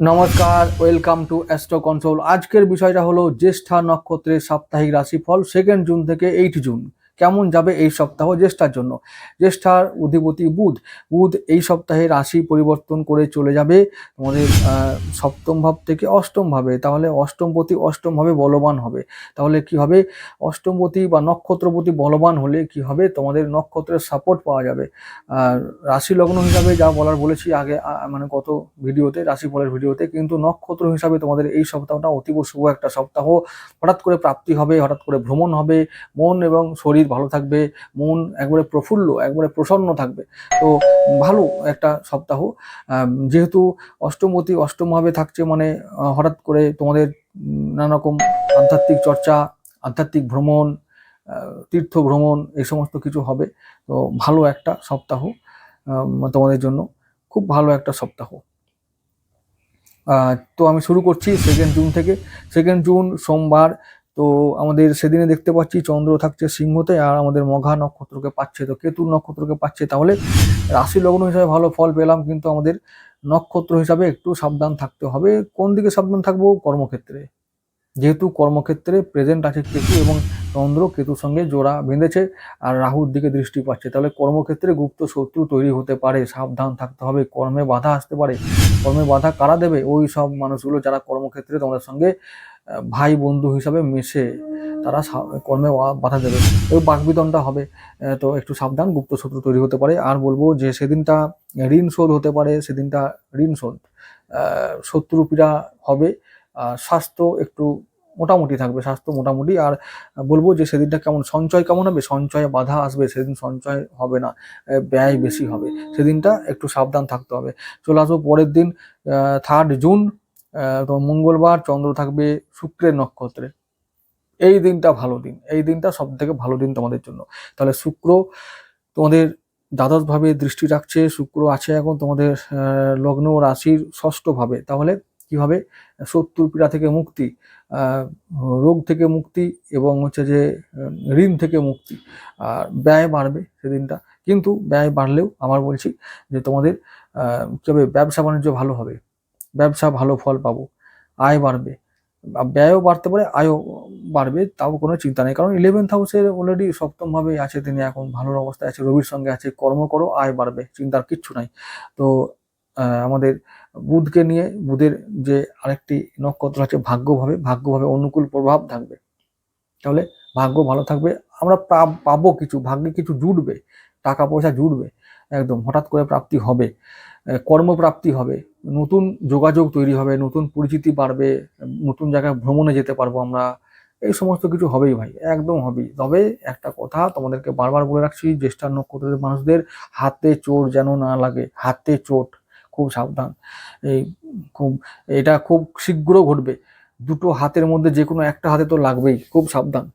নমস্কার welcome to astro control আজকের বিষয়টা হলো জ্যেষ্ঠা নক্ষত্রের সাপ্তাহিক রাশিফল সেকেন্ড জুন থেকে এইট জুন কেমন যাবে এই সপ্তাহ জ্যেষ্ঠার জন্য? জ্যেষ্ঠার অধিপতি বুধ বুধ এই সপ্তাহে রাশি পরিবর্তন করে চলে যাবে তোমাদের সপ্তম ভাব থেকে অষ্টম ভাবে। তাহলে অষ্টমপতি অষ্টম ভাবে বলবান হবে। তাহলে কি হবে? অষ্টমপতি বা নক্ষত্রপতি বলবান হলে কি হবে? তোমাদের নক্ষত্রের সাপোর্ট পাওয়া যাবে। আর রাশি লগ্ন হিসাবে যা বলার বলেছি আগে মানে গত ভিডিওতে, রাশি রাশিফলের ভিডিওতে, কিন্তু নক্ষত্র হিসাবে তোমাদের এই সপ্তাহটা অতীব শুভ একটা সপ্তাহ। হঠাৎ করে প্রাপ্তি হবে, হঠাৎ করে ভ্রমণ হবে, মন এবং শরীর ভালো থাকবে মন একবারে প্রফুল্ল একবারে প্রসন্ন থাকবে। তো ভালো একটা সপ্তাহ। যেহেতু অষ্টমতি অষ্টমভাবে থাকছে মানে হঠাৎ করে তোমাদের উম, নানা রকম আধ্যাত্মিক চর্চা আধ্যাত্মিক ভ্রমণ তীর্থ ভ্রমণ এই সমস্ত কিছু হবে। তো ভালো একটা সপ্তাহ তোমাদের জন্য। খুব ভালো একটা সপ্তাহ। তো আমি শুরু করছি সেকেন্ড জুন থেকে। সেকেন্ড জুন সোমবার তো আমাদের সেদিনে দেখতে পাচ্ছি চন্দ্র থাকছে সিংহতে আর আমাদের মঘা নক্ষত্রকে পাচ্ছে। তো কেতুর নক্ষত্রকে পাচ্ছে। তাহলে রাশি লগ্ন হিসাবে ভালো ফল পেলাম, কিন্তু আমাদের নক্ষত্র হিসাবে একটু সাবধান থাকতে হবে। কোন দিকে সাবধান থাকব? কর্মক্ষেত্রে। যেহেতু কর্মক্ষেত্রে প্রেজেন্ট আছে কেতু এবং চন্দ্র কেতুর সঙ্গে জোড়া বেঁধেছে আর রাহুর দিকে দৃষ্টি পাচ্ছে তাহলে কর্মক্ষেত্রে গুপ্ত শত্রু তৈরি হতে পারে সাবধান থাকতে হবে কর্মে বাধা আসতে পারে। কর্মে বাধা কারা দেবে? ওই সব মানুষগুলো যারা কর্মক্ষেত্রে তোমাদের সঙ্গে ভাই বন্ধু হিসাবে মেশে তারা কর্মে বাধা দেবে। ওই বাকবিতনটা হবে তো একটু সাবধান গুপ্ত শত্রু তৈরি হতে পারে। আর বলব যে সেদিনটা ঋণ শোধ হতে পারে সেদিনটা ঋণ শোধ আহ, শত্রু পীড়া হবে। স্বাস্থ্য একটু মোটামুটি থাকবে, স্বাস্থ্য মোটামুটি। আর বলব যে সেদিনটা কেমন সঞ্চয় কেমন হবে? সঞ্চয়ে বাধা আসবে, সেদিন সঞ্চয় হবে না ব্যয় বেশি হবে। সেদিনটা একটু সাবধান থাকতে হবে। চলে আসব পরের দিন থার্ড জুন তো মঙ্গলবার, চন্দ্র থাকবে শুক্রের নক্ষত্রে। এই দিনটা ভালো দিন, এই দিনটা সব থেকে ভালো দিন তোমাদের জন্য। তাহলে শুক্র তোমাদের দ্বাদশভাবে দৃষ্টি রাখছে, শুক্র আছে এখন তোমাদের লগ্ন রাশির ষষ্ঠভাবে। তাহলে কি হবে শত্রু পীড়া থেকে মুক্তি রোগ থেকে মুক্তি এবং হচ্ছে যে ঋণ থেকে মুক্তি আর ব্যয় বাড়বে সেদিনটা। কিন্তু ব্যয় বাড়লেও আমার বলছি যে তোমাদের আহ, কি হবে ব্যবসা বাণিজ্য ভালো হবে ব্যবসা ভালো ফল পাবো আয় বাড়বে। ব্যয়ও বাড়তে পারে আয়ও বাড়বে তাও কোনো চিন্তা নেই। কারণ ইলেভেন্থ হাউসের অলরেডি সপ্তমভাবেই আছে তিনি এখন ভালো অবস্থায় আছে রবির সঙ্গে আছে কর্ম করো আয় বাড়বে চিন্তার কিচ্ছু নাই। তো আমাদের বুধকে নিয়ে বুধের যে আরেকটি নক্ষত্র আছে ভাগ্যভাবে ভাগ্যভাবে অনুকূল প্রভাব থাকবে। তাহলে ভাগ্য ভালো থাকবে। আমরা পাবো কিছু, ভাগ্যে কিছু জুটবে টাকা পয়সা জুটবে, একদম হঠাৎ করে প্রাপ্তি হবে কর্মপ্রাপ্তি হবে, নতুন যোগাযোগ তৈরি হবে, নতুন পরিচিতি বাড়বে, নতুন জায়গায় ভ্রমণে যেতে পারব আমরা। এই সমস্ত কিছু হবেই ভাই, একদম হবেই। তবে একটা কথা তোমাদেরকে বারবার বলে রাখছি, জ্যেষ্ঠা নক্ষত্রের মানুষদের হাতে চোট যেন না লাগে, হাতে চোট। খুব সাবধান। এই খুব, এটা খুব শীঘ্র ঘটবে। দুটো হাতের মধ্যে যে কোনো একটা হাতে তো লাগবেই, খুব সাবধান।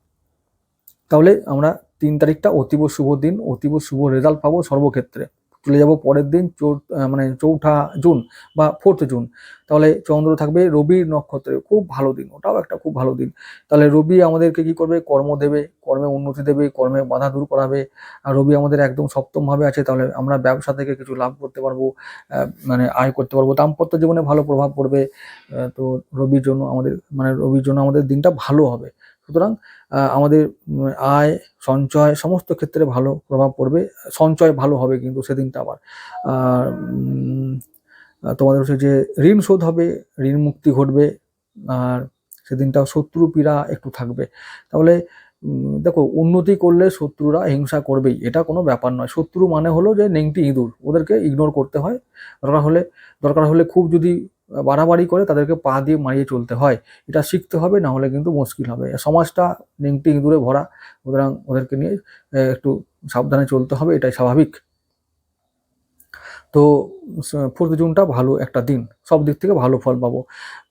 তাহলে আমরা তিন তারিখটা অতীব শুভ দিন, অতীব শুভ রেজাল্ট পাবো সর্বক্ষেত্রে। চলে যাব পরের দিন মানে চৌঠা জুন বা ফোর্থ জুন। তাহলে চন্দ্র থাকবে রবির নক্ষত্রে, খুব ভালো দিন, ওটাও একটা খুব ভালো দিন। তাহলে রবি আমাদেরকে কি করবে? কর্ম দেবে কর্মে উন্নতি দেবে, কর্মে বাধা দূর করাবে। রবি আমাদের একদম সপ্তমভাবে আছে, তাহলে আমরা ব্যবসা থেকে কিছু লাভ করতে পারব মানে আয় করতে পারব। দাম্পত্য জীবনে ভালো প্রভাব পড়বে তো রবির জন্য আমাদের মানে রবির জন্য আমাদের দিনটা ভালো হবে। সুতরাং আমাদের আয়, সঞ্চয় সমস্ত ক্ষেত্রে ভালো প্রভাব পড়বে, সঞ্চয় ভালো হবে কিন্তু সেদিনটা আবার। তোমাদের হচ্ছে যে ঋণ শোধ হবে ঋণ মুক্তি ঘটবে, আর সেদিনটা শত্রু পীড়া একটু থাকবে। তাহলে দেখো, উন্নতি করলে শত্রুরা হিংসা করবেই, এটা কোনো ব্যাপার নয়। শত্রু মানে হলো যে নেংটি ইঁদুর, ওদেরকে ইগনোর করতে হয়। দরকার হলে দরকার হলে খুব যদি বাড়াবাড়ি করে, তাদেরকে পা দিয়ে মারিয়ে চলতে হয়। এটা শিখতে হবে, না হলে কিন্তু মুশকিল হবে। সমাজটা নেংটি ইঁদুরে ভরা, সুতরাং ওদেরকে নিয়ে একটু সাবধানে চলতে হবে, এটাই স্বাভাবিক। তো ফোর্থ জুনটা ভালো একটা দিন। সব দিক থেকে ভালো ফল পাবো।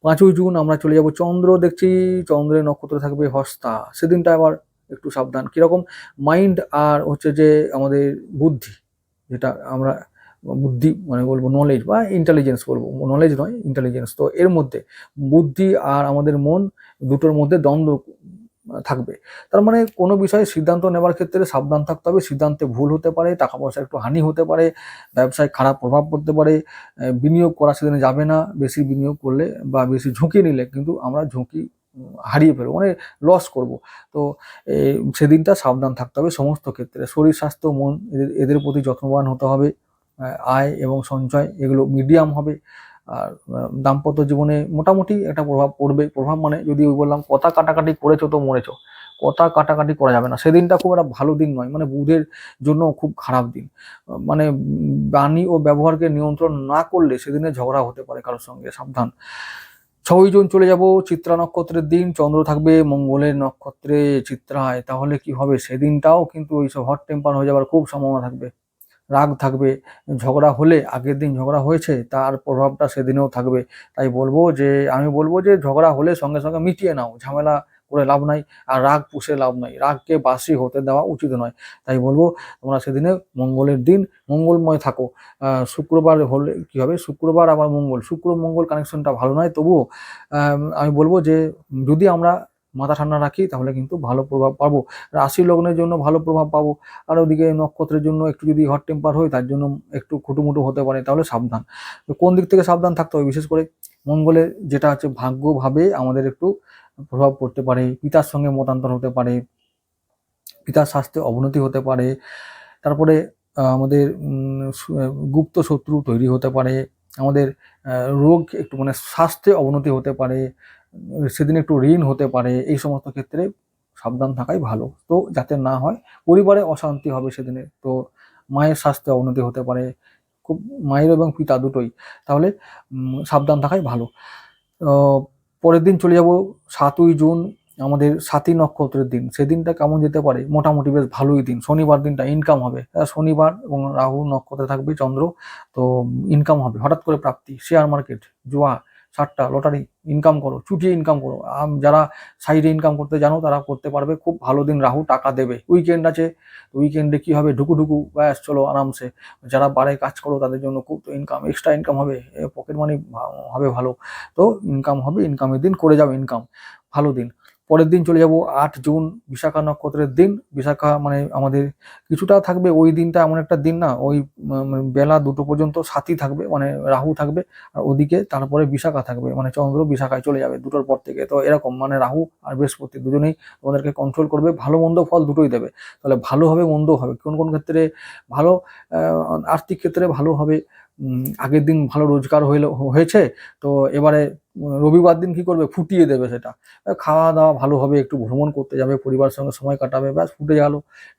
পাঁচই জুন আমরা চলে যাব চন্দ্র, দেখছি চন্দ্রের নক্ষত্র থাকবে হস্তা। সেদিনটা আবার একটু সাবধান। কীরকম মাইন্ড আর হচ্ছে যে আমাদের বুদ্ধি, যেটা আমরা বুদ্ধি মানে বলব নলেজ বা ইন্টেলিজেন্স বলব। নলেজ নয় ইন্টেলিজেন্স তো এর মধ্যে বুদ্ধি আর আমাদের মন দুটোর মধ্যে দ্বন্দ্ব থাকবে। তার মানে কোনো বিষয়ে সিদ্ধান্ত নেওয়ার ক্ষেত্রে সাবধান থাকতে হবে, সিদ্ধান্তে ভুল হতে পারে টাকা পয়সা একটু হানি হতে পারে, ব্যবসায় খারাপ প্রভাব পড়তে পারে বিনিয়োগ করা সেদিনে যাবে না, বেশি বিনিয়োগ করলে বা বেশি ঝুঁকি নিলে কিন্তু আমরা ঝুঁকি হারিয়ে ফেলব মানে লস করব। তো সেদিনটা সাবধান থাকতে হবে সমস্ত ক্ষেত্রে। শরীর, স্বাস্থ্য, মন, এদের এদের প্রতি যত্নবান হতে হবে আয় এবং সঞ্চয় এগুলো মিডিয়াম হবে। আর দাম্পত্য জীবনে মোটামুটি একটা প্রভাব পড়বে, প্রভাব মানে যদি ওই বললাম কথা কাটাকাটি করেছ তো মরেছো, কথা কাটাকাটি করা যাবে না। সেদিনটা খুব একটা ভালো দিন নয় মানে বুধের জন্য খুব খারাপ দিন। মানে বাণী ও ব্যবহারকে নিয়ন্ত্রণ না করলে সেদিনে ঝগড়া হতে পারে কারোর সঙ্গে, সাবধান। ছয় জন চলে যাব, চিত্রা নক্ষত্রের দিন, চন্দ্র থাকবে মঙ্গলের নক্ষত্রে, চিত্রায়। তাহলে কি হবে? সেদিনটাও কিন্তু ওইসব হট টেম্পার হয়ে যাওয়ার খুব সম্ভাবনা থাকবে। রাগ থাকবে, ঝগড়া হলে আগের দিন ঝগড়া হয়েছে, তার প্রভাবটা সেদিনেও থাকবে। তাই বলব যে, আমি বলব যে, ঝগড়া হলে সঙ্গে সঙ্গে মিটিয়ে নাও, ঝামেলা করে লাভ নাই আর রাগ পুষে লাভ নাই। রাগকে বাসি হতে দেওয়া উচিত নয়। তাই বলব, তোমরা সেদিনে মঙ্গলের দিন মঙ্গলময় থাকো। শুক্রবার হলে কি হবে? শুক্রবার আবার মঙ্গল। শুক্র মঙ্গল কানেকশনটা ভালো নয়, তবুও আমি বলব যে, যদি আমরা মাথা ঠান্ডা রাখি, তাহলে কিন্তু ভালো প্রভাব পাবো। রাশি লগ্নের জন্য ভালো প্রভাব পাবো। আর ওদিকে নক্ষত্রের জন্য একটু যদি হট টেম্পার হয়, তার জন্য একটু খুটুমুটু হতে পারে, তাহলে সাবধান। কোন দিক থেকে সাবধান থাকতে হবে? বিশেষ করে মঙ্গলের যেটা হচ্ছে ভাগ্যভাবে আমাদের একটু প্রভাব পড়তে পারে, পিতার সঙ্গে মতান্তর হতে পারে, পিতার স্বাস্থ্যে অবনতি হতে পারে, তারপরে আমাদের গুপ্ত শত্রু তৈরি হতে পারে, আমাদের রোগ একটু মানে স্বাস্থ্যে অবনতি হতে পারে সেদিন একটু ঋণ হতে পারে, এই সমস্ত ক্ষেত্রে সাবধান থাকাই ভালো। তো যাতে না হয়, পরিবারে অশান্তি হবে সেদিনে, তো মায়ের স্বাস্থ্যে অবনতি হতে পারে, খুব মায়ের এবং পিতা দুটোই, তাহলে সাবধান থাকাই ভালো। পরের দিন চলে যাব সাতই জুন, আমাদের সাতই নক্ষত্রের দিন, সেদিনটা কেমন যেতে পারে? মোটামুটি বেশ ভালোই দিন, শনিবার দিনটা ইনকাম হবে শনিবার এবং রাহু নক্ষত্রে থাকবে চন্দ্র, তো ইনকাম হবে, হঠাৎ করে প্রাপ্তি শেয়ার মার্কেট জুয়া সাতটা লটারি ইনকাম করো চুটিয়ে ইনকাম করো। যারা সাইডে ইনকাম করতে জানো, তারা করতে পারবে। খুব ভালো দিন রাহু, টাকা দেবে। উইকেন্ড আছে উইকেন্ডে কি হবে? ঢুকু ঢুকু ব্যাস, চলো আরামসে। যারা বারে কাজ করো, তাদের জন্য খুব তো ইনকাম এক্সট্রা ইনকাম হবে। পকেট মানি হবে ভালো। তো ইনকাম হবে ইনকামের দিন করে যাও ইনকাম ভালো দিন। পরের দিন চলে যাব আট জুন বিশাখা নক্ষত্রের দিন। বিশাখা মানে আমাদের কিছুটা থাকবে ওই দিনটা এমন একটা দিন না ওই উম, বেলা দুটো পর্যন্ত সাথী থাকবে মানে রাহু থাকবে আর ওদিকে তারপরে বিশাখা থাকবে মানে চন্দ্র বিশাখায় চলে যাবে দুটোর পর থেকে। তো এরকম মানে রাহু আর বৃহস্পতি দুজনেই তোমাদেরকে কন্ট্রোল করবে ভালো মন্দ ফল দুটোই দেবে। তাহলে ভালো হবে মন্দ হবে কোন কোন ক্ষেত্রে ভালো আর্থিক ক্ষেত্রে ভালো হবে আগের দিন ভালো রোজগার হইলে হয়েছে, তো এবারে রবিবার দিন কি করবে? ফুটিয়ে দেবে সেটা। খাওয়া দাওয়া ভালো হবে, একটু ভ্রমণ করতে যাবে পরিবারের সঙ্গে সময় কাটাবে, ব্যাস, ফুটে গেল।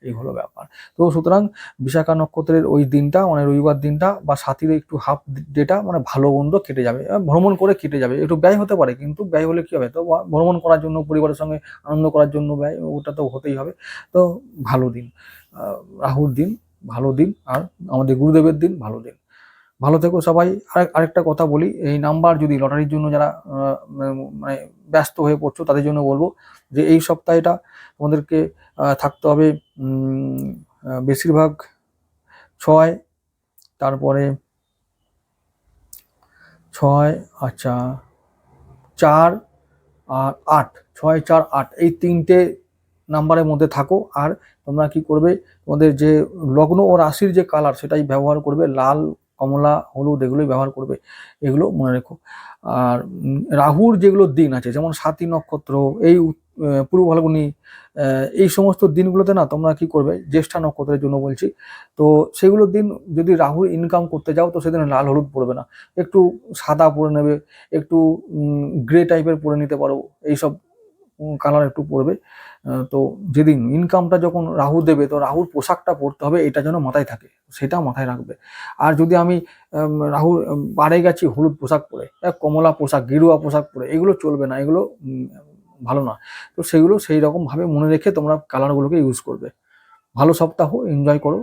এই হলো ব্যাপার। তো সুতরাং বিশাখা নক্ষত্রের ওই দিনটা মানে রবিবার দিনটা, বা সাথীর একটু হাফ ডেটা মানে ভালো মন্দ কেটে যাবে। ভ্রমণ করে কেটে যাবে। একটু ব্যয় হতে পারে, কিন্তু ব্যয় হলে কি হবে? তো ভ্রমণ করার জন্য, পরিবারের সঙ্গে আনন্দ করার জন্য ব্যয়, ওটা তো হতেই হবে। তো ভালো দিন। রাহুর দিন, ভালো দিন, আর আমাদের গুরুদেবের দিন, ভালো দিন। ভালো থেকো সবাই। আর আরেকটা কথা বলি, এই নাম্বার যদি লটারির জন্য যারা মানে ব্যস্ত হয়ে পড়ছো, তাদের জন্য বলব যে এই সপ্তাহটা তোমাদেরকে থাকতে হবে বেশিরভাগ ছয়, তারপরে ছয় আচ্ছা চার আর আট, ছয়, চার, আট, এই তিনটে নাম্বারের মধ্যে থাকো। আর তোমরা কি করবে, তোমাদের যে লগ্ন ও রাশির যে কালার সেটাই ব্যবহার করবে, লাল কমলা হলুদ এগুলোই ব্যবহার করবে এগুলো মনে রেখো। আর রাহুর যেগুলো দিন আছে যেমন সাতী নক্ষত্র এই পূর্ব ফাল্গুনি এই সমস্ত দিনগুলোতে না তোমরা কি করবে জ্যেষ্ঠা নক্ষত্রের জন্য বলছি তো সেগুলোর দিন যদি রাহুর ইনকাম করতে যাও তো সেদিন লাল হলুদ পড়বে না। একটু সাদা পরে নেবে একটু গ্রে টাইপের পরে নিতে পারো এইসব কালার একটু আহ, তো যেদিন ইনকামটা যখন রাহু দেবে, তো রাহুর পোশাকটা পরতে হবে, এটা যেন মাথায় থাকে সেটা মাথায় রাখবে। আর যদি আমি রাহুর বাড়ে গেছি হলুদ পোশাক পরে কমলা পোশাক, গেরুয়া পোশাক পরে, এগুলো চলবে না, এগুলো ভালো না। তো সেগুলো সেই রকমভাবে মনে রেখে তোমরা কালারগুলোকে ইউজ করবে। ভালো সপ্তাহ এনজয় করো।